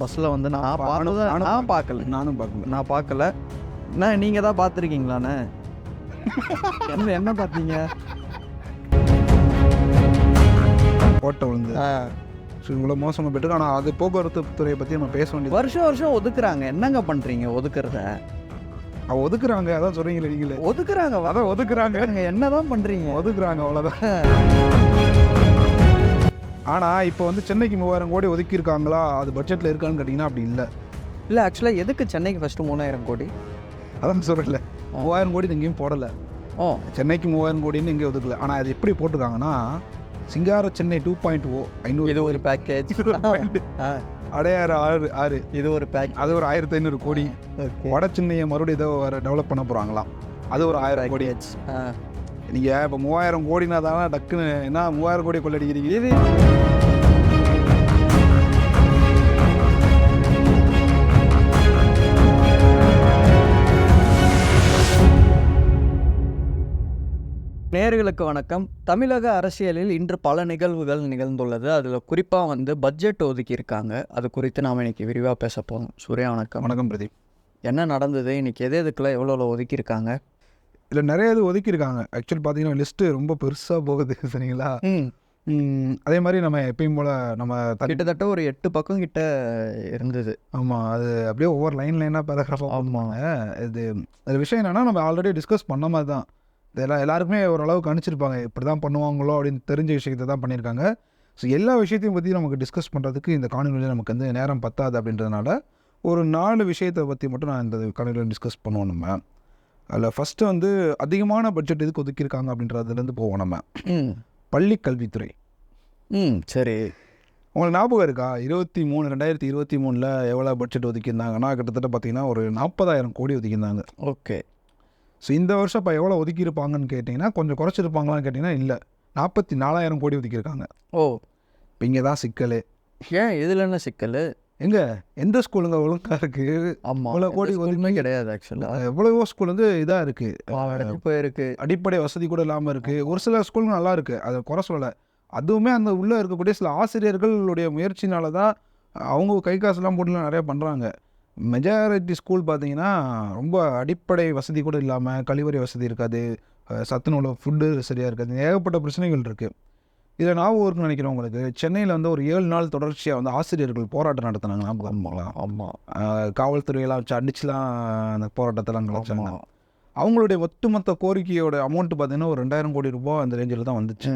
பஸ்ஸில் வந்து நான் பார்த்தது நான் பார்க்கல. நானும் பார்க்கல. நான் பார்க்கல. அண்ணா நீங்கள் தான் பார்த்துருக்கீங்களாண்ணே? என்ன என்ன பார்த்தீங்க? ஓட்ட விழுந்து ஸோ இவ்வளோ மோசமாக போயிட்டு ஆனால் அது போக்குவரத்து துறையை பற்றி நம்ம பேச வேண்டியது வருஷம் வருஷம் ஒதுக்குறாங்க. என்னங்க பண்ணுறீங்க ஒதுக்குறத? ஒதுக்குறாங்க. அதான் சொல்கிறீங்களே நீங்களே. ஒதுக்குறாங்க அதான் ஒதுக்குறாங்க. என்ன தான் பண்ணுறீங்க ஒதுக்குறாங்க அவ்வளோதான் ஆனால் இப்போ வந்து சென்னைக்கு மூவாயிரம் கோடி ஒதுக்கியிருக்காங்களா? அது பட்ஜெட்டில் இருக்கான்னு கேட்டிங்கன்னா அப்படி இல்லை. இல்லை ஆக்சுவலாக எதுக்கு சென்னைக்கு ஃபஸ்ட்டு மூணாயிரம் கோடி? அதான் சொல்கிறல மூவாயிரம் கோடி எங்கேயும் போடலை. ஓ சென்னைக்கு மூவாயிரம் கோடின்னு எங்கேயும் ஒதுக்கல. ஆனால் அது எப்படி போட்டிருக்காங்கன்னா சிங்கார சென்னை டூ பாயிண்ட் ஓ ஐநூறு இது ஒரு பேக்கேஜ் அடையாறு ஆறு ஆறு. இது ஒரு பேக் அது ஒரு ஆயிரத்தி ஐநூறு கோடி. வட சென்னையை மறுபடியும் ஏதோ வேறு டெவலப் பண்ண போகிறாங்களாம் அது ஒரு ஆயிரம் கோடி. நீங்கள் இப்போ மூவாயிரம் கோடினா தானே டக்குன்னு என்ன மூவாயிரம் கோடி கொள்ளடிக்கிறீங்க? இது நேர்களுக்கு வணக்கம். தமிழக அரசியலில் இன்று பல நிகழ்வுகள் நிகழ்ந்துள்ளது. அதில் குறிப்பாக வந்து பட்ஜெட் ஒதுக்கியிருக்காங்க அது குறித்து நாம் இன்னைக்கு விரிவாக பேச போகிறோம் சூர்யா வணக்கம். வணக்கம் பிரதீப். என்ன நடந்தது? இன்னைக்கு எது எவ்வளோ எவ்வளோ ஒதுக்கியிருக்காங்க இதில் நிறைய இது ஒதுக்கியிருக்காங்க. ஆக்சுவலி பார்த்தீங்கன்னா லிஸ்ட்டு ரொம்ப பெருசாக போகுது சரிங்களா? அதே மாதிரி நம்ம எப்பயும் போல் நம்ம கிட்டத்தட்ட ஒரு எட்டு பக்கம் கிட்ட இருந்தது. ஆமாம் அது அப்படியே ஒவ்வொரு லைன் லைனாக பேராகிராஃபாக ஆமாம் இது அது விஷயம் என்னென்னா நம்ம ஆல்ரெடி டிஸ்கஸ் பண்ண மாதிரி தான். இது எல்லா எல்லாருக்குமே ஓரளவு கணிச்சிருப்பாங்க. இப்படி தான் பண்ணுவாங்களோ அப்படின்னு தெரிஞ்ச விஷயத்தை தான் பண்ணியிருக்காங்க. ஸோ எல்லா விஷயத்தையும் பற்றி நமக்கு டிஸ்கஸ் பண்ணுறதுக்கு இந்த காணொலியில் நமக்கு வந்து நேரம் பத்தாது அப்படின்றதுனால ஒரு நாலு விஷயத்தை பற்றி மட்டும் நான் இந்த காணொலியில் டிஸ்கஸ் பண்ணுவோம் நம்ம. அதில் ஃபஸ்ட்டு வந்து அதிகமான பட்ஜெட் எதுக்கு ஒதுக்கியிருக்காங்க அப்படின்றதுலேருந்து போவோம் நம்ம. ம். பள்ளி கல்வித்துறை. ம் சரி. உங்களுக்கு ஞாபகம் இருக்கா? இருபத்தி மூணு ரெண்டாயிரத்தி இருபத்தி மூணில் எவ்வளோ பட்ஜெட் ஒதுக்கியிருந்தாங்கன்னா கிட்டத்தட்ட பார்த்தீங்கன்னா ஒரு நாற்பதாயிரம் கோடி ஒதுக்கியிருந்தாங்க. ஓகே. ஸோ இந்த வருஷம் இப்போ எவ்வளோ ஒதுக்கியிருப்பாங்கன்னு கேட்டிங்கன்னா கொஞ்சம் குறைச்சிருப்பாங்களான்னு கேட்டிங்கன்னா இல்லை. நாற்பத்தி நாலாயிரம் கோடி ஒதுக்கியிருக்காங்க. ஓ. இப்போ இங்கே தான் சிக்கல். ஏன்? இதில் என்ன சிக்கல்? எங்கே? எந்த ஸ்கூலுங்க ஒழுங்காக இருக்குது ஆமாம் இவ்வளோ கோடி ஒன்றுமே கிடையாது ஆக்சுவலாக எவ்வளவோ ஸ்கூல் வந்து இதாக இருக்குது போயிருக்கு. அடிப்படை வசதி கூட இல்லாமல் இருக்குது ஒரு சில ஸ்கூல் நல்லா இருக்குது அதை குறை சொல்லலை. அதுவுமே அந்த உள்ளே இருக்கக்கூடிய சில ஆசிரியர்களுடைய முயற்சினால தான் அவங்க கை காசுலாம் போட்டுலாம் நிறையா பண்ணுறாங்க மெஜாரிட்டி ஸ்கூல் பார்த்தீங்கன்னா ரொம்ப அடிப்படை வசதி கூட இல்லாமல் கழிவறை வசதி இருக்காது. சத்துணவுல ஃபுட்டு சரியாக இருக்காது. ஏகப்பட்ட பிரச்சனைகள் இருக்குது இதில் ஞாபகம் இருக்குன்னு நினைக்கிறேன் உங்களுக்கு. சென்னையில் வந்து ஒரு ஏழு நாள் தொடர்ச்சியாக வந்து ஆசிரியர்கள் போராட்டம் நடத்தினாங்க ஞாபகம் இருக்குங்களா? ஆமாம் காவல்துறையெல்லாம் வச்சு அடிச்சுலாம் அந்த போராட்டத்தெல்லாம் கலைச்சாங்க. ஆமாம் அவங்களுடைய ஒட்டுமொத்த கோரிக்கையோட அமௌண்ட் பார்த்தீங்கன்னா ஒரு ரெண்டாயிரம் கோடி ரூபாய் அந்த ரேஞ்சில் தான் வந்துச்சு.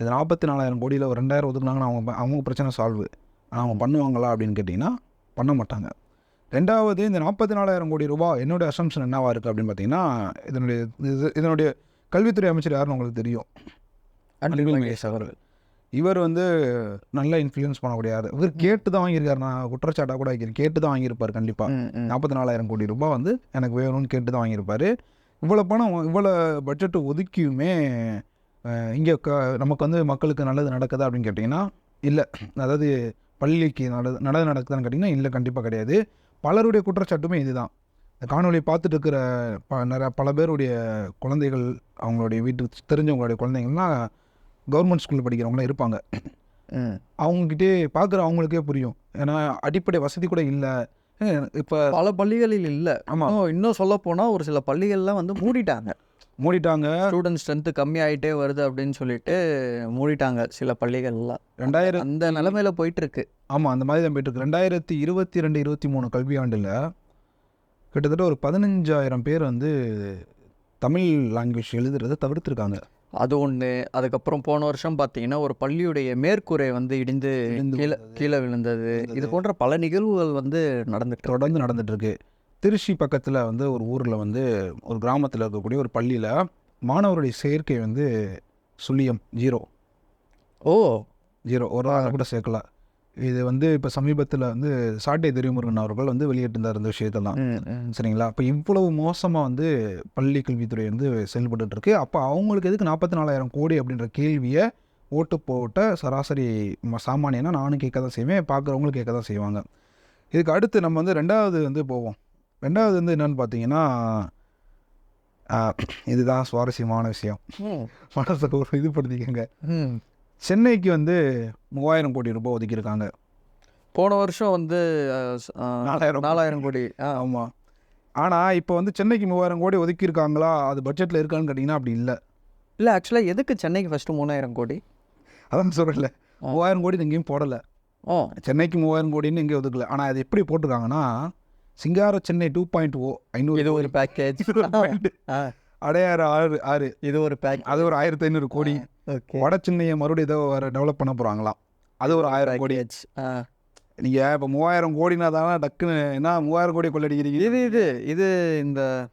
இது நாற்பத்தி நாலாயிரம் கோடியில் ஒரு ரெண்டாயிரம் ஒதுக்குனாங்கன்னா அவங்க அவங்க பிரச்சனை சால்வு ஆனால் அவங்க பண்ணுவாங்களா அப்படின்னு கேட்டிங்கன்னா பண்ண மாட்டாங்க. ரெண்டாவது இந்த நாற்பத்தி நாலாயிரம் கோடி ரூபாய் என்னுடைய அசம்ஷன் என்னவா இருக்குது அப்படின்னு பார்த்தீங்கன்னா இதனுடைய இது இதனுடைய கல்வித்துறை அமைச்சர் யாருன்னு உங்களுக்கு தெரியும். அன்பில் மகேஷ் அவர்கள் இவர் வந்து நல்லா இன்ஃப்ளூயன்ஸ் பண்ணக்கூடிய யார் இவர் கேட்டு தான் வாங்கியிருக்காரு. நான் குற்றச்சாட்டாக கூட வைக்கிறேன். கேட்டு தான் வாங்கியிருப்பார் கண்டிப்பாக. நாற்பத்தி நாலாயிரம் கோடி ரூபாய் வந்து எனக்கு வேணும்னு கேட்டு தான் வாங்கியிருப்பாரு. இவ்வளோ பணம் இவ்வளோ பட்ஜெட்டு ஒதுக்கியுமே இங்கே க நமக்கு வந்து மக்களுக்கு நல்லது நடக்குதா அப்படின்னு கேட்டிங்கன்னா இல்லை. அதாவது பள்ளிக்கு நல்லது நல்லது நடக்குதான்னு கேட்டிங்கன்னா இல்லை கண்டிப்பாக கிடையாது. பலருடைய குற்றச்சாட்டுமே இதுதான். இந்த காணொளி பார்த்துட்டு இருக்கிற ப நிறைய பல பேருடைய குழந்தைகள் அவங்களுடைய வீட்டுக்கு தெரிஞ்சவங்களுடைய குழந்தைங்கள்லாம் கவர்மெண்ட் ஸ்கூலில் படிக்கிறவங்களாம் இருப்பாங்க. அவங்கக்கிட்டே பார்க்குற அவங்களுக்கே புரியும். ஏன்னா அடிப்படை வசதி கூட இல்லை. இப்போ பல பள்ளிகளில் இல்லை. ஆமாம் இன்னும் இன்னும் சொல்ல போனால் ஒரு சில பள்ளிகள்லாம் வந்து மூடிட்டாங்க. மூடிட்டாங்க. ஸ்டூடெண்ட் ஸ்ட்ரென்த்து கம்மியாயிட்டே வருது அப்படின்னு சொல்லிட்டு மூடிட்டாங்க சில பள்ளிகள்லாம். ரெண்டாயிரம் அந்த நிலைமையில போயிட்டு இருக்கு ஆமாம் அந்த மாதிரி தான் போயிட்டு இருக்கு ரெண்டாயிரத்தி இருபத்தி ரெண்டு இருபத்தி மூணு கல்வியாண்டில் கிட்டத்தட்ட ஒரு பதினஞ்சாயிரம் பேர் வந்து தமிழ் லாங்குவேஜ் எழுதுறதை தவிர்த்துருக்காங்க. அது ஒன்று அதுக்கப்புறம் போன வருஷம் பார்த்தீங்கன்னா ஒரு பள்ளியுடைய மேற்கூரை வந்து இடிந்து கீழே. கீழே விழுந்தது. இது. போன்ற பல நிகழ்வுகள் வந்து நடந்துட்டு. தொடர்ந்து நடந்துட்டு இருக்கு திருச்சி பக்கத்தில் வந்து ஒரு ஊரில் வந்து ஒரு கிராமத்தில் இருக்கக்கூடிய ஒரு பள்ளியில் மாணவருடைய சேர்க்கை வந்து சுழியம் ஜீரோ. ஓ. ஜீரோ. ஒரு ஆள் கூட சேர்க்கல. இது வந்து இப்போ சமீபத்தில் வந்து சாட்டை துரைமுருகன் அவர்கள் வந்து வெளியிட்டிருந்தார் இந்த விஷயத்தெல்லாம். சரிங்களா? அப்போ இவ்வளவு மோசமாக வந்து பள்ளி கல்வித்துறை வந்து செயல்பட்டுட்டு இருக்கு அப்போ அவங்களுக்கு எதுக்கு நாற்பத்தி நாலாயிரம் கோடி அப்படின்ற கேள்வியை ஓட்டு போட்ட சராசரி சாமானியனா நானும் கேட்க தான் செய்வேன் பார்க்குறவங்களும் கேட்க தான் செய்வாங்க. இதுக்கு அடுத்து நம்ம வந்து ரெண்டாவது வந்து போவோம். ரெண்டாவது வந்து என்னன்னு பார்த்தீங்கன்னா இதுதான் சுவாரஸ்யமான விஷயம். ம், மனசுக்கு ஒரு இது படுத்திக்கங்க. சென்னைக்கு வந்து மூவாயிரம் கோடி ரூபாய் ஒதுக்கியிருக்காங்க. போன வருஷம் வந்து நாலாயிரம் நாலாயிரம் கோடி ஆ. ஆமாம் ஆனால் இப்போ வந்து சென்னைக்கு மூவாயிரம் கோடி ஒதுக்கியிருக்காங்களா? அது பட்ஜெட்டில் இருக்கான்னு கேட்டிங்கன்னா அப்படி இல்லை. இல்லை ஆக்சுவலாக எதுக்கு சென்னைக்கு ஃபஸ்ட்டு மூணாயிரம் கோடி? அதான் சொல்கிறல. மூவாயிரம் கோடி எங்கேயும் போடலை. ஓ. சென்னைக்கு மூவாயிரம் கோடின்னு எங்கேயும் ஒதுக்கல. ஆனால் அது எப்படி போட்டிருக்காங்கன்னா சிங்கார சென்னை டூ பாயிண்ட் ஓ ஐநூறு இது ஒரு பேக்கேஜ் அடையாறு ஆறு ஆறு. இது ஒரு பேக் அது ஒரு ஆயிரத்தி ஐநூறு கோடி. வட சென்னையை மறுபடியும் ஏதோ வேறு டெவலப் பண்ண போகிறாங்களாம் அது ஒரு ஆயிரம் கோடி. பேக்கேஜ் ஆ. நீங்கள் இப்போ மூவாயிரம் கோடினா தானே டக்குன்னு என்ன மூவாயிரம் கோடி கொள்ளடிக்கிறீங்க? இது இது இது இந்த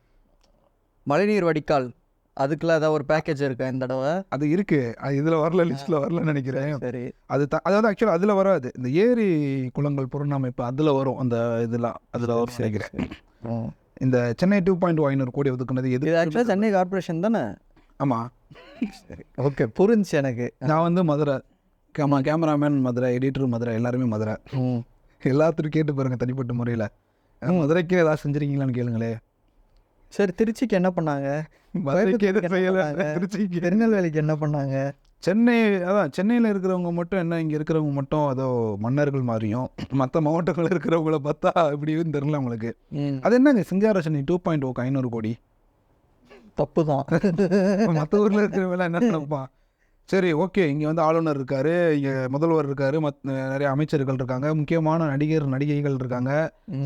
மழைநீர் வடிகால். அதுக்குள்ள ஏதாவது ஒரு பேக்கேஜ் இருக்கா இந்த தடவை? அது இருக்கு. அது இதில் வரல லிஸ்ட்டில் வரலன்னு நினைக்கிறேன். சரி. அது த அதாவது ஆக்சுவலாக அதில் வராது. இந்த ஏரி குளங்கள் புறநமைப்பு அதில் வரும் அந்த இதெல்லாம். அதில் வரும் நினைக்கிறேன். இந்த சென்னை டூ பாயிண்ட் ஐநூறு கோடி ஒதுக்குனது எது ஆக்சுவலாக சென்னை கார்பரேஷன் தானே? ஆமாம் சரி. ஓகே புரிஞ்சுச்சு எனக்கு. நான் வந்து Madurai. Camera cameraman Madurai editor Madurai எல்லாருமே மதுரை. ம் எல்லாத்துக்கும் கேட்டு பாருங்க தனிப்பட்ட முறையில். மதுரைக்கு ஏதாவது செஞ்சுருக்கீங்களான்னு கேளுங்களே. சரி திருச்சிக்கு என்ன பண்ணாங்க? மதுரைக்கு என்ன செய்யலை? திருச்சிக்கு. திருநெல்வேலிக்கு என்ன பண்ணாங்க? சென்னை அதான் சென்னையில் இருக்கிறவங்க மட்டும் என்ன இங்கே இருக்கிறவங்க மட்டும் அதோ மன்னர்கள் மாதிரியும் மற்ற மாவட்டங்களில் இருக்கிறவங்கள பார்த்தா இப்படியும் தெரில உங்களுக்கு. ம். அது என்னங்க சிங்கார சென்னை டூ பாயிண்ட் ஓக்கு ஐநூறு கோடி? தப்பு தான் மற்ற ஊரில் இருக்கிறவங்க என்ன நினைப்பான் சரி ஓகே இங்கே வந்து ஆளுநர் இருக்காரு இங்கே முதல்வர் இருக்காரு மத் நிறைய அமைச்சர்கள் இருக்காங்க முக்கியமான நடிகர் நடிகைகள் இருக்காங்க.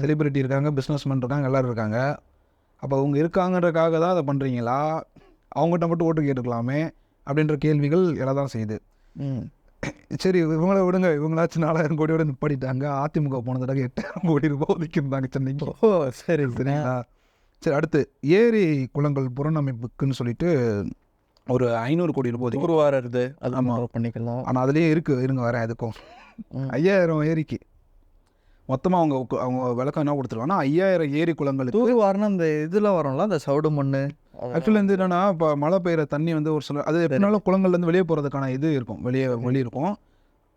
செலிபிரிட்டி இருக்காங்க பிஸ்னஸ்மேன் இருக்காங்க எல்லாரும் இருக்காங்க. அப்போ அவங்க இருக்காங்கன்றக்காக தான் அதை பண்ணுறீங்களா அவங்ககிட்ட மட்டும் ஓட்டு கேட்டுக்கலாமே அப்படின்ற கேள்விகள் எழதான் செய்யுது. ம். சரி இவங்கள விடுங்க இவங்களாச்சும் நாலாயிரம் கோடியோட நிப்பாட்டிட்டாங்க அதிமுக போன தடவை எட்டாயிரம் கோடி ரூபாய் ஒதுக்கியிருந்தாங்க சென்னைக்கு. ஓ சரி சரிங்களா? சரி அடுத்து ஏரி குளங்கள் புறநமைப்புக்குன்னு சொல்லிட்டு ஒரு ஐநூறு கோடி ரூபாய் ஒதுக்கி ஒரு வாரம் இருக்குது அது ஆமா. நம்ம பண்ணிக்கலாம். ஆனால் அதுலேயே இருக்குது இருங்க வரேன் அதுக்கும். ஐயாயிரம் ஏரிக்கு. மொத்தமாக அவங்க அவங்க விளக்கம் என்ன கொடுத்துருவாங்கன்னா ஐயாயிரம் ஏரி குளங்களுக்கு தூர் வாரம்னா அந்த இதில் வரும்ல அந்த சவுடு மண்ணு? ஆக்சுவலாக வந்து என்னன்னா இப்போ மழை பெய்கிற தண்ணி வந்து ஒரு சில அது எப்படினாலும் குளங்கள்லேருந்து வெளியே போகிறதுக்கான இது இருக்கும். வெளியே வெளியே இருக்கும்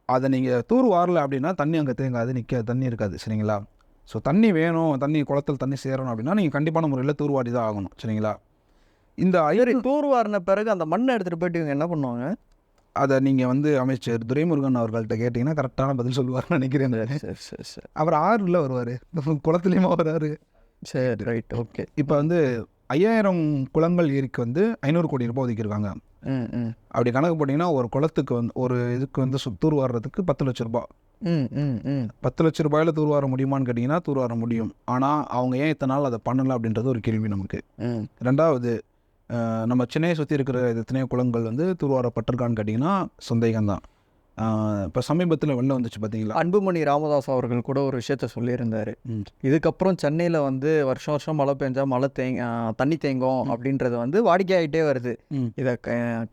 அதை நீங்கள் தூர் வாரல அப்படின்னா தண்ணி அங்கே தேங்காது நிற்க தண்ணி இருக்காது. சரிங்களா? ஸோ தண்ணி வேணும் தண்ணி குளத்தில் தண்ணி சேரணும் அப்படின்னா நீங்கள் கண்டிப்பான முறையில் தூர்வாரி தான் ஆகணும். சரிங்களா? இந்த ஐயர் தூர் வாரின பிறகு அந்த மண்ணை எடுத்துகிட்டு போயிட்டு இவங்க என்ன பண்ணுவாங்க? அதை நீங்கள் வந்து அமைச்சர் துரைமுருகன் அவர்கள்ட்ட கேட்டிங்கன்னா கரெக்டான பதில் சொல்லுவார்னு நினைக்கிறேன் நானு. சரி சரி சரி. அவர் ஆறுல வருவார். குளத்துலேயுமா வராரு. சரி ரைட் ஓகே இப்போ வந்து ஐயாயிரம் குளங்கள் ஏரிக்கு வந்து ஐநூறு கோடி ரூபாய் ஒதுக்கியிருக்காங்க. அப்படி கணக்கு போட்டிங்கன்னா ஒரு குளத்துக்கு வந்து ஒரு இதுக்கு வந்து சு- தூர் வாடுறதுக்கு பத்து லட்ச ரூபாய். பத்து லட்ச ரூபாயில் தூர் வார முடியுமான்னு கேட்டிங்கன்னா தூர் வார முடியும் ஆனால் அவங்க ஏன் இத்தனை நாள் அதை பண்ணல அப்படின்றது ஒரு கேள்வி நமக்கு. ரெண்டாவது நம்ம சென்னையை சுற்றி இருக்கிற எத்தனையோ குளங்கள் வந்து தூர்வாரப்பட்டிருக்கான்னு கேட்டிங்கன்னா சந்தேகம் தான். இப்போ சமீபத்தில் வெள்ளம் வந்துச்சு பார்த்தீங்களா அன்புமணி ராமதாஸ் அவர்கள் கூட ஒரு விஷயத்த சொல்லியிருந்தாரு. இதுக்கப்புறம் சென்னையில் வந்து வருஷம் வருஷம் மழை பெஞ்சா மழை தேங் தண்ணி தேங்கும் அப்படின்றது வந்து வாடிக்கையாகிட்டே வருது. இதை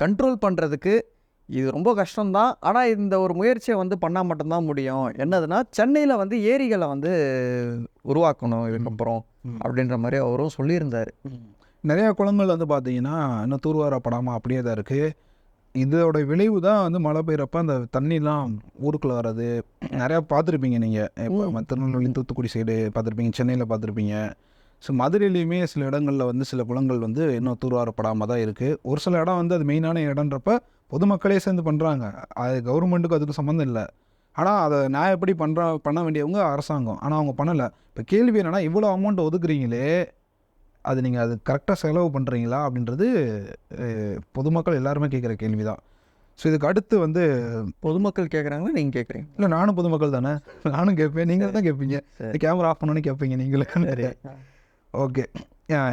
கண்ட்ரோல் பண்ணுறதுக்கு இது ரொம்ப கஷ்டம்தான். ஆனால் இந்த ஒரு முயற்சியை வந்து பண்ணால் மட்டும்தான் முடியும். என்னதுன்னா சென்னையில் வந்து ஏரிகளை வந்து உருவாக்கணும் இதுக்கப்புறம். அப்படின்ற மாதிரி அவரும் சொல்லியிருந்தார். நிறையா குளங்கள் வந்து பார்த்தீங்கன்னா இன்னும் தூர்வாரப்படாமல் அப்படியே தான் இருக்குது இதோட விளைவு தான் வந்து மழை பெய்கிறப்ப அந்த தண்ணிலாம் ஊருக்குள்ளே வர்றது. நிறையா பார்த்துருப்பீங்க நீங்கள் இப்போ. திருநெல்வேலி தூத்துக்குடி சைடு பார்த்துருப்பீங்க சென்னையில் பார்த்துருப்பீங்க. ஸோ மதுரையிலையுமே சில இடங்களில் வந்து சில குளங்கள் வந்து இன்னும் தூர்வாரப்படாமல் தான் இருக்குது ஒரு சில இடம் வந்து அது மெயினான இடன்றப்ப பொதுமக்களே சேர்ந்து பண்ணுறாங்க அது கவர்மெண்ட்டுக்கு அதுக்கு சம்மந்தம் இல்லை. ஆனால் அதை நான் எப்படி பண்ணுற பண்ண வேண்டியவங்க அரசாங்கம். ஆனால் அவங்க பண்ணலை. இப்போ கேள்வி என்னென்னா இவ்வளோ அமௌண்ட் ஒதுக்குறீங்களே அது நீங்கள் அது கரெக்டாக செலவு பண்ணுறீங்களா அப்படின்றது பொதுமக்கள் எல்லாருமே கேட்குற கேள்வி தான் ஸோ இதுக்கு அடுத்து வந்து பொதுமக்கள் கேட்குறாங்களா நீங்கள் கேட்குறீங்க இல்லை நானும் பொதுமக்கள் தானே. நானும் கேட்பேன் நீங்கள் தான் கேட்பீங்க. கேமரா ஆஃப் பண்ணோன்னு கேட்பீங்க நீங்களே ஓகே.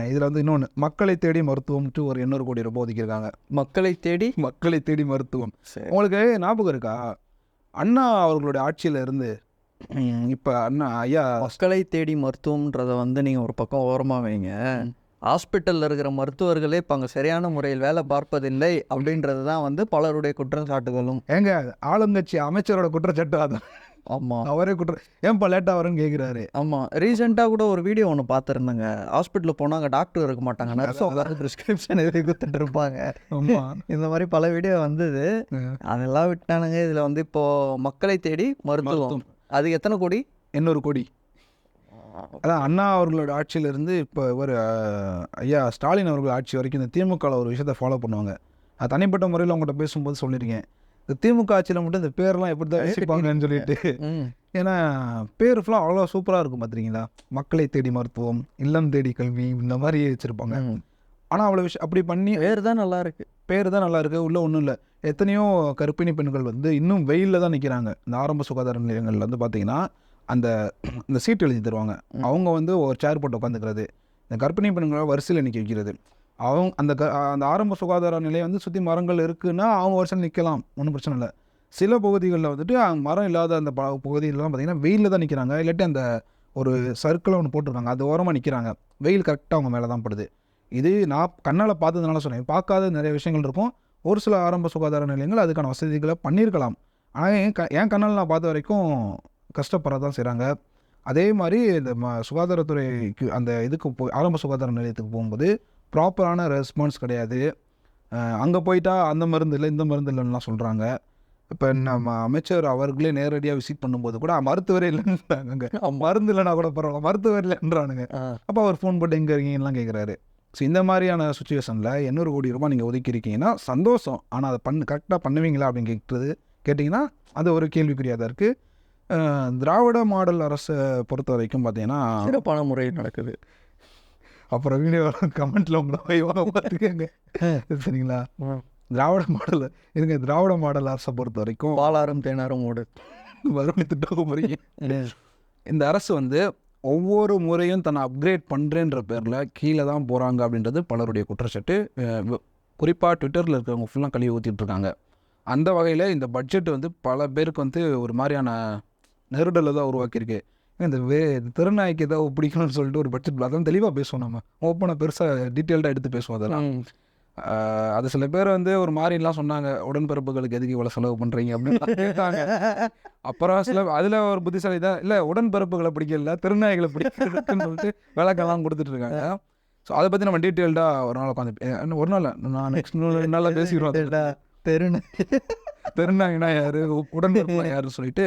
இதில் வந்து இன்னொன்று மக்களை தேடி மருத்துவம்ட்டு ஒரு எண்ணூறு கோடி ரூபாய் ஒதுக்கியிருக்காங்க மக்களை தேடி? மக்களை தேடி மருத்துவம். உங்களுக்கு ஞாபகம் இருக்கா? அண்ணா அவர்களுடைய ஆட்சியில் இருந்து இப்போ அண்ணா ஐயா. மக்களை தேடி மருத்துவம்ன்றதை வந்து நீங்கள் ஒரு பக்கம் ஓரமாக வைங்க. ஹாஸ்பிட்டலில் இருக்கிற மருத்துவர்களே இப்போ அங்கே சரியான முறையில் வேலை பார்ப்பதில்லை அப்படின்றது தான் வந்து பலருடைய குற்றச்சாட்டுகளும். ஏங்க ஆளுங்கட்சி அமைச்சரோட குற்றச்சாட்டு அதான் ஆமாம் அவரே குற்ற ஏன்பா லேட்டாக வரும்னு கேட்குறாரு ஆமாம் ரீசெண்டாக கூட ஒரு வீடியோ ஒன்று பார்த்துருந்தேங்க. ஹாஸ்பிட்டலில் போனால் அங்கே டாக்டர் இருக்க மாட்டாங்க. நர்ஸ் உட்காந்து ப்ரிஸ்கிரிப்ஷன் எழுதி கொடுத்துட்டு இருப்பாங்க. ஆமாம் இந்த மாதிரி பல வீடியோ வந்தது. அதெல்லாம் விட்டானுங்க. இதில் வந்து இப்போது மக்களை தேடி மருத்துவம். அது எத்தனை கோடி? எண்ணூறு கோடி. அதான் அண்ணா அவர்களோட ஆட்சியிலிருந்து இப்போ ஒரு ஐயா ஸ்டாலின் அவர்கள் ஆட்சி வரைக்கும் இந்த திமுகவில் ஒரு விஷயத்தை ஃபாலோ பண்ணுவாங்க. தனிப்பட்ட முறையில் அவங்கள்ட்ட பேசும்போது சொல்லியிருக்கேன். இந்த திமுக ஆட்சியில் மட்டும் இந்த பேர்லாம் எப்படி தான் வச்சுப்பாங்கன்னு சொல்லிட்டு. ஏன்னா பேர் ஃபுல்லாக அவ்வளோ சூப்பராக இருக்கும் பார்த்துருக்கீங்களா மக்களை தேடி மருத்துவம் இல்லம் தேடி கல்வி இந்த மாதிரி வச்சுருப்பாங்க. ஆனால் அவ்வளோ விஷயம் அப்படி பண்ணி பேர் தான் நல்லா இருக்கு. பேர் தான் நல்லா இருக்கு உள்ள ஒன்றும் இல்லை. எத்தனையோ கர்ப்பிணி பெண்கள் வந்து இன்னும் வெயிலில் தான் நிற்கிறாங்க இந்த ஆரம்ப சுகாதார நிலையங்கள்ல வந்து பார்த்தீங்கன்னா அந்த இந்த சீட் எழுதி தருவாங்க. அவங்க வந்து ஒரு சேர் போட்டு உட்காந்துக்கிறது. இந்த கர்ப்பிணி பெண்களை வரிசையில் நிற்க வைக்கிறது. அவங்க அந்த க அந்த ஆரம்ப சுகாதார நிலையம் வந்து சுற்றி மரங்கள் இருக்குதுன்னா அவங்க வருஷம் நிற்கலாம் ஒன்றும் பிரச்சனை இல்லை. சில பகுதிகளில் வந்துட்டு அங்க மரம் இல்லாத அந்த ப பகுதிகளெலாம் பார்த்தீங்கன்னா வெயிலில் தான் நிற்கிறாங்க இல்லாட்டி அந்த ஒரு சர்க்கிளை ஒன்று போட்டிருக்காங்க. அது ஓரமாக நிற்கிறாங்க வெயில் கரெக்டாக அவங்க மேலே தான் படுது. இது நான் கண்ணால் பார்த்ததுனால சொன்னேன் பார்க்காத நிறைய விஷயங்கள் இருக்கும். ஒரு சில ஆரம்ப சுகாதார நிலையங்கள் அதுக்கான வசதிகளை பண்ணியிருக்கலாம் ஆனால் என் க என் கண்ணால் நான் பார்த்த வரைக்கும் கஷ்டப்பட தான் செய்கிறாங்க அதே மாதிரி இந்த ம சுகாதாரத்துறைக்கு அந்த இதுக்கு போய் ஆரம்ப சுகாதார நிலையத்துக்கு போகும்போது ப்ராப்பரான ரெஸ்பான்ஸ் கிடையாது. அங்கே போயிட்டா அந்த மருந்து இல்லை இந்த மருந்து இல்லைன்னுலாம் சொல்கிறாங்க இப்போ நம்ம அமைச்சர் அவர்களே நேரடியாக விசிட் பண்ணும்போது கூட மருத்துவரே இல்லைன்றாங்க அங்கே மருந்து இல்லைனா கூட பரவாயில்ல மருத்துவர் இல்லைன்றானுங்க. அப்போ அவர் ஃபோன் போட்டு எங்கே இருக்கீங்கலாம் கேட்குறாரு ஸோ இந்த மாதிரியான சுச்சுவேஷனில் எண்ணூறு கோடி ரூபாய் நீங்கள் ஒதுக்கி இருக்கீங்கன்னா சந்தோஷம். ஆனால் அதை பண்ணு கரெக்டாக பண்ணுவீங்களா அப்படின்னு கேட்குறது கேட்டிங்கன்னா அது ஒரு கேள்விக்குறியாக தான் இருக்குது திராவிட மாடல் அரசை பொறுத்த வரைக்கும் பார்த்தீங்கன்னா சிறப்பான முறையில் நடக்குது. அப்புறம் வீடியோ கமெண்ட்டில் உங்களை வாங்க பார்த்துக்கங்க. சரிங்களா? திராவிட மாடல். இருங்க திராவிட மாடல் அரசை பொறுத்த வரைக்கும் பாலாரும் தேனாரும் ஓடு. வறுமை திட்டம் முறையே. இந்த அரசு வந்து ஒவ்வொரு முறையும் தன்னை அப்கிரேட் பண்ணுறேன்ற பேரில் கீழே தான் போகிறாங்க அப்படின்றது பலருடைய குற்றச்சாட்டு. குறிப்பாக ட்விட்டரில் இருக்கிறவங்க ஃபுல்லாக கழுவி ஊற்றிட்டு இருக்காங்க. அந்த வகையில் இந்த பட்ஜெட் வந்து பல பேருக்கு வந்து ஒரு மாதிரியான நெருடலை தான் உருவாக்கியிருக்கு. இந்த வே திருநாய்க்கு ஏதாவது பிடிக்கணும்னு சொல்லிட்டு ஒரு பட்ஜெட் அதான் தெளிவாக பேசுவோம் நம்ம. ஓப்பனாக பெருசாக டீட்டெயில்டாக எடுத்து பேசுவோம் அதெல்லாம். அது சில பேர் வந்து ஒரு மாதிரிலாம் சொன்னாங்க. உடன்பிறப்புகளுக்கு எதுக்கு இவ்வளோ செலவு பண்ணுறீங்க அப்படின்னு கேட்டாங்க. அப்புறம் சில அதில் ஒரு புத்திசாலி தான் இல்லை உடன்பிறப்புகளை பிடிக்கல திருநாய்களை பிடிக்கிறதுன்னு சொல்லிட்டு விளக்கெல்லாம் கொடுத்துட்டு இருக்காங்க. ஸோ அதை பற்றி நம்ம டீட்டெயில்டாக ஒரு நாள் உட்காந்து ஒரு நாள் நான் நெக்ஸ்ட் ரெண்டு நாளில் பேசிடுவோம் தெருன்னு திருநாய்னா யார்? உடன்பிறப்புனா யாருன்னு சொல்லிட்டு.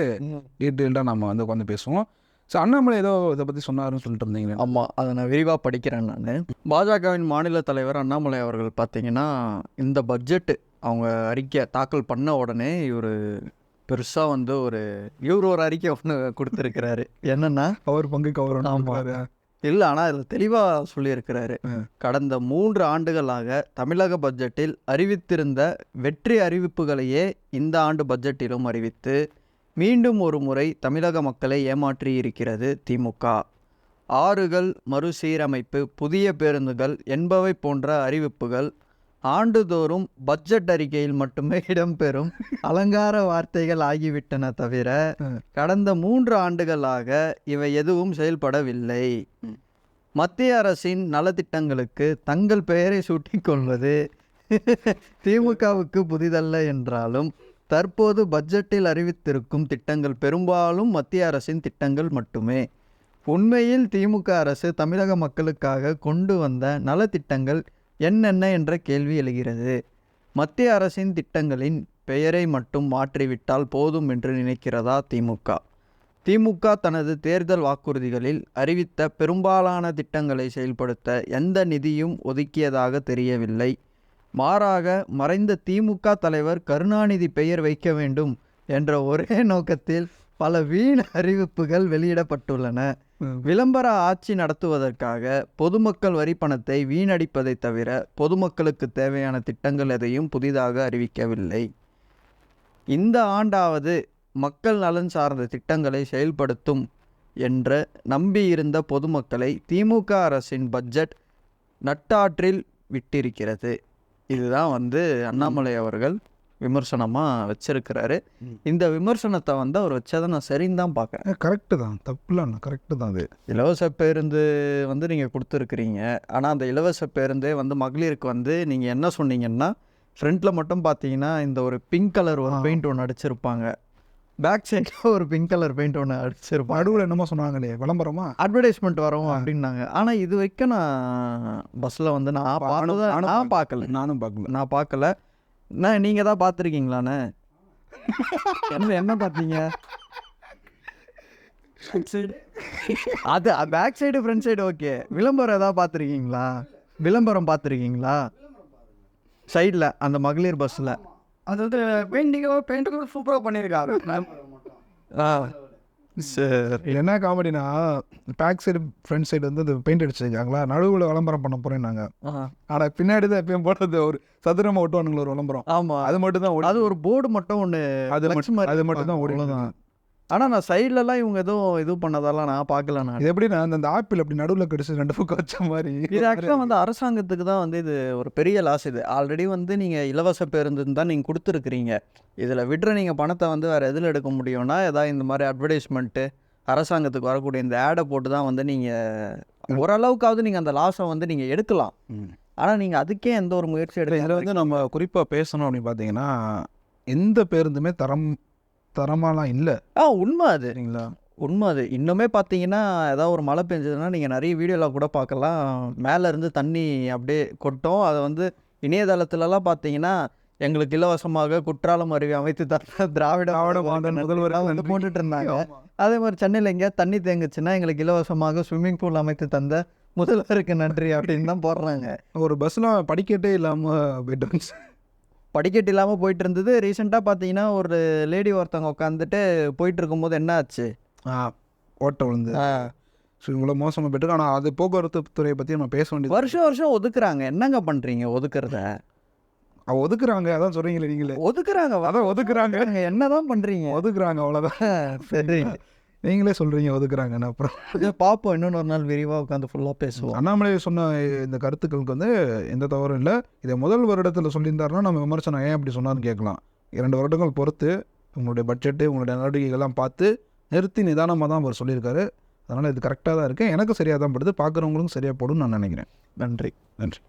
டீட்டெயில்டாக நம்ம வந்து உட்காந்து பேசுவோம். ஸோ அண்ணாமலை ஏதோ இதை பற்றி சொன்னாருன்னு சொல்லிட்டு இருந்தீங்களே. ஆமாம் அதை நான் விரிவாக படிக்கிறேன் நான். பாஜகவின் மாநில தலைவர் அண்ணாமலை அவர்கள் பார்த்தீங்கன்னா இந்த பட்ஜெட்டு அவங்க அறிக்கை தாக்கல் பண்ண உடனே இவர் பெருசாக வந்து ஒரு இவர் ஒரு அறிக்கை ஒன்று கொடுத்துருக்கிறாரு. என்னன்னா அவர் பங்கு கவரம் ஆமா. இல்லை ஆனால் அதில் தெளிவாக சொல்லியிருக்கிறாரு. கடந்த மூன்று ஆண்டுகளாக தமிழக பட்ஜெட்டில் அறிவித்திருந்த வெற்றி அறிவிப்புகளையே இந்த ஆண்டு பட்ஜெட்டிலும் அறிவித்து மீண்டும் ஒரு முறை தமிழக மக்களை ஏமாற்றி இருக்கிறது திமுக. ஆறுகள் மறுசீரமைப்பு புதிய பேருந்துகள் என்பவை போன்ற அறிவிப்புகள் ஆண்டுதோறும் பட்ஜெட் அறிக்கையில் மட்டுமே இடம்பெறும் அலங்கார வார்த்தைகள் ஆகிவிட்டன தவிர கடந்த மூன்று ஆண்டுகளாக இவை எதுவும் செயல்படவில்லை. மத்திய அரசின் நலத்திட்டங்களுக்கு தங்கள் பெயரை சூட்டிக்கொள்வது திமுகவுக்கு புதிதல்ல என்றாலும் தற்போது பட்ஜெட்டில் அறிவித்திருக்கும் திட்டங்கள் பெரும்பாலும் மத்திய அரசின் திட்டங்கள் மட்டுமே. உண்மையில் திமுக அரசு தமிழக மக்களுக்காக கொண்டு வந்த நலத்திட்டங்கள் என்னென்ன என்ற கேள்வி எழுகிறது. மத்திய அரசின் திட்டங்களின் பெயரை மட்டும் மாற்றிவிட்டால் போதும் என்று நினைக்கிறதா திமுக? திமுக தனது தேர்தல் வாக்குறுதிகளில் அறிவித்த பெரும்பாலான திட்டங்களை செயல்படுத்த எந்த நிதியும் ஒதுக்கியதாக தெரியவில்லை. மாறாக மறைந்த திமுக தலைவர் கருணாநிதி பெயர் வைக்க வேண்டும் என்ற ஒரே நோக்கத்தில் பல வீண் அறிவிப்புகள் வெளியிடப்பட்டுள்ளன. விளம்பர ஆட்சி நடத்துவதற்காக பொதுமக்கள் வரி பணத்தை வீணடிப்பதை தவிர பொதுமக்களுக்கு தேவையான திட்டங்கள் எதையும் புதிதாக அறிவிக்கவில்லை. இந்த ஆண்டாவது மக்கள் நலன் சார்ந்த திட்டங்களை செயல்படுத்தும் என்ற நம்பியிருந்த பொதுமக்களை திமுக அரசின் பட்ஜெட் நட்டாற்றில் விட்டிருக்கிறது. இதுதான் வந்து அண்ணாமலை அவர்கள் விமர்சனமாக வச்சிருக்கிறாரு. இந்த விமர்சனத்தை வந்து அவர் வச்சதை நான் சரின்னு தான் பார்க்குறேன். கரெக்டு தான். தப்புலாம் கரெக்டு தான் அது. இலவச பேருந்து வந்து நீங்கள் கொடுத்துருக்குறீங்க. ஆனால் அந்த இலவச பேருந்தே வந்து மகளிருக்கு வந்து நீங்கள் என்ன சொன்னீங்கன்னா ஃப்ரண்ட்டில் மட்டும் பார்த்தீங்கன்னா இந்த ஒரு பிங்க் கலர் ஒரு. பெயிண்ட் ஒன்று அடிச்சிருப்பாங்க. பேக் சைடில் ஒரு பிங்க் கலர் பெயிண்ட் ஒன்று அடிச்சிருப்பாங்க நடுவில் என்னமோ சொன்னாங்களே விளம்பரமா? அட்வர்டைஸ்மெண்ட் வரும். அப்படின்னாங்க. ஆனால் இது வரைக்கும் நான் பஸ்ஸில் வந்து நான் பார்த்ததா நான் பார்க்கல. நானும் பார்க்கல நான் பார்க்கல. நான் நீங்கள் தான் பார்த்துருக்கீங்களாண்ணே என்ன என்ன பார்த்தீங்க? அது back side front side okay விளம்பரம் ஏதாவது பார்த்துருக்கீங்களா? விளம்பரம் பார்த்துருக்கீங்களா? சைடில் அந்த மகளிர் பஸ்ஸில் அது வந்து பெயிண்டிங்கோ பெயிண்டிங்கோ சூப்பராக பண்ணியிருக்காரு ஆ. சரி. என்ன காமெடினா பேக் சைடு ஃப்ரண்ட் சைடு வந்து இந்த பெயிண்ட் அடிச்சிருக்காங்களா? நடுவில் விளம்பரம் பண்ண போகிறேன் நாங்கள் ஆனால் பின்னாடி தான் எப்பயும் போடுறது ஒரு சதுரமாக ஒட்டுவானுங்களா ஒரு விளம்பரம். ஆமா. அது மட்டும் தான் அது ஒரு போர்டு மட்டும் ஒன்று அது மட்டும் அது மட்டும் தான் ஓடி ஆனால் நான் சைட்லலாம் இவங்க எதுவும் இது பண்ணதெல்லாம் நான் பார்க்கல நான். இது எப்படின்னா அந்த ஆப்பிள் அப்படி நடுவில் கடிச்சு ரெண்டு பக்கம் வச்ச மாதிரி. இது ஆக்சுவலாக வந்து அரசாங்கத்துக்கு தான் வந்து இது ஒரு பெரிய லாஸ் இது. ஆல்ரெடி வந்து நீங்கள் இலவச பேருந்துன்னு தான் நீங்கள் கொடுத்துருக்குறீங்க. இதில் விடுற நீங்கள் பணத்தை வந்து வேறு எதில் எடுக்க முடியும்னா ஏதாவது இந்த மாதிரி அட்வர்டைஸ்மெண்ட்டு அரசாங்கத்துக்கு வரக்கூடிய இந்த ஆடை போட்டு தான் வந்து நீங்கள் ஓரளவுக்காவது நீங்கள் அந்த லாஸை வந்து நீங்கள் எடுக்கலாம். ஆனால் நீங்கள் அதுக்கே எந்த ஒரு முயற்சி இதில் எடுக்கல வந்து நம்ம குறிப்பாக பேசணும் அப்படின்னு பார்த்தீங்கன்னா எந்த பேருந்துமே தரம் தரமாலாம் இல்லை. ஆ உண்மை அது. சரிங்களா? உண்மை அது. இன்னுமே பார்த்தீங்கன்னா ஏதாவது ஒரு மழை பெஞ்சதுன்னா நீங்கள் நிறைய வீடியோவில் கூட பார்க்கலாம். மேலே இருந்து தண்ணி அப்படியே கொட்டும். அதை வந்து இணையதளத்துலலாம் பார்த்தீங்கன்னா எங்களுக்கு இலவசமாக குற்றாலம் அருவி அமைத்து தர திராவிட திராவிட மாடல் முதல்வர் வந்து போட்டுட்டு இருந்தாங்க. அதே மாதிரி சென்னையில் எங்கேயாவது தண்ணி தேங்குச்சுன்னா எங்களுக்கு இலவசமாக ஸ்விம்மிங் பூல் அமைத்து தந்த முதல்வருக்கு நன்றி அப்படின்னு தான் போடுறாங்க. ஒரு பஸ்ஸில் படிக்கட்டே இல்லாமல் போயிட்டு படிக்கட்டு இல்லாமல் போயிட்டு இருந்தது ரீசெண்டாக பார்த்தீங்கன்னா ஒரு லேடி ஒருத்தவங்க உட்காந்துட்டு போயிட்டு இருக்கும்போது என்ன ஆச்சு? ஆ ஓட்ட விழுந்து. ஸோ இவ்வளோ மோசமாக போயிட்டு ஆனால் அது போக்குவரத்து துறையை பற்றி நம்ம பேச வேண்டியது வருஷம் வருஷம் ஒதுக்குறாங்க. என்னங்க பண்ணுறீங்க ஒதுக்குறத? அவ ஒதுக்குறாங்க. அதான் சொல்கிறீங்களே நீங்களே. ஒதுக்குறாங்க. அதான் ஒதுக்குறாங்க. என்னதான் பண்றீங்க? ஒதுக்குறாங்க அவ்வளோதான் சரி. நீங்களே சொல்கிறீங்க ஒதுக்குறாங்கன்னு அப்புறம் பார்ப்போம் இன்னொன்று ஒரு நாள் விரிவாக உட்காந்து ஃபுல்லாக பேசுவோம். அண்ணாமலை சொன்ன இந்த கருத்துக்களுக்கு வந்து எந்த தவறும் இல்லை. இதை முதல் வருடத்தில் சொல்லியிருந்தாருன்னா நம்ம விமர்சனம் ஏன் அப்படி சொன்னார்னு கேட்கலாம். இரண்டு வருடங்கள் பொறுத்து உங்களுடைய பட்ஜெட்டு உங்களுடைய நடவடிக்கைகள்லாம் பார்த்து நிறுத்தி நிதானமாக தான் அவர் சொல்லியிருக்காரு. அதனால் இது கரெக்டாக தான் இருக்குது எனக்கு சரியாக தான் படுது. பார்க்குறவங்களுக்கும் சரியாக போடும்னு நான் நினைக்கிறேன். நன்றி. நன்றி.